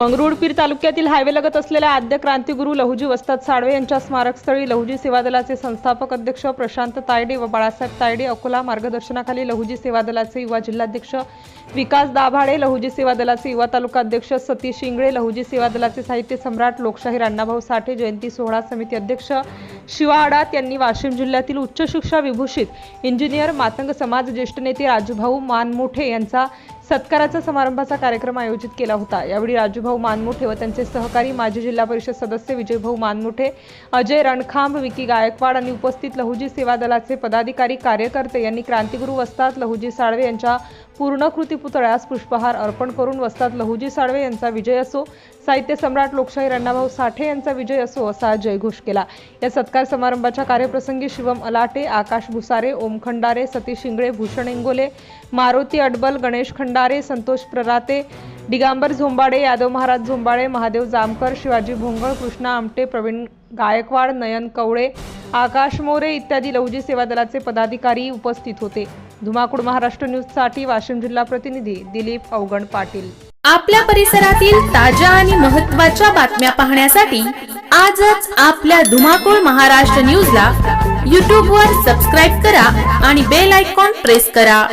मंगरुळपीर तालुक्यातील हायवे लगत असलेल्या आद्य क्रांतिगुरू लहुजी वस्ताद साळवे यांच्या स्मारकस्थळी लहुजी सेवा दलाचे संस्थापक अध्यक्ष प्रशांत तायडे व बाळासाहेब तायडे अकोला मार्गदर्शनाखाली लहुजी सेवा दलाचे युवा जिल्हाध्यक्ष विकास दाभाडे लहुजी सेवा दलाचे युवा तालुका अध्यक्ष सतीश शिंगळे लहुजी सेवा दलाचे साहित्य सम्राट लोकशाहीर अण्णाभाऊ साठे जयंती सोहळा समिती अध्यक्ष शिवा आडात यांनी वाशिम जिल्ह्यातील उच्च शिक्षा विभूषित इंजिनियर मातंग समाज ज्येष्ठ नेते राजूभाऊ मानमोठे यांचा सत्काराचा समारंभाचा कार्यक्रम आयोजित केला होता. यावेळी राजूभाऊ मानमोठे व त्यांचे सहकारी माजी जिल्हा परिषद सदस्य विजयभाऊ मानमोठे अजय रणखांब विकी गायकवाड आणि उपस्थित लहुजी सेवा दलाचे पदाधिकारी कार्यकर्ते यांनी क्रांतिगुरू वस्ताद लहुजी साळवे यांच्या पूर्णकृती पुतळ्यास पुष्पहार अर्पण करून वस्तात लहुजी साळवे यांचा विजय असो साहित्य सम्राट लोकशाहीर अण्णाभाऊ साठे यांचा विजय असो असा जयघोष केला. या सत्कार समारंभाच्या कार्यप्रसंगी शिवम अलाटे आकाश भुसारे ओम खंडारे सतीश शिंगळे भूषण इंगोले मारुती अडबल गणेश खंडारे संतोष प्रराते दिगांबर झोंबाडे यादव महाराज झोंबाडे महादेव जामकर शिवाजी भोंगळ कृष्णा आमटे प्रवीण गायकवाड नयन कवळे आकाश मोरे इत्यादी लौजी सेवा दलाचे पदाधिकारी उपस्थित होते. धुमाकूळ महाराष्ट्र न्यूजसाठी वाशिम जिल्हा प्रतिनिधी दिलीप अवगण पाटील. आपल्या परिसरातील ताज्या आणि महत्त्वाच्या बातम्या पाहण्यासाठी आजच आपल्या धुमाकूळ महाराष्ट्र न्यूजला यूट्यूबवर सबस्क्राईब करा आणि बेल आयकॉन प्रेस करा.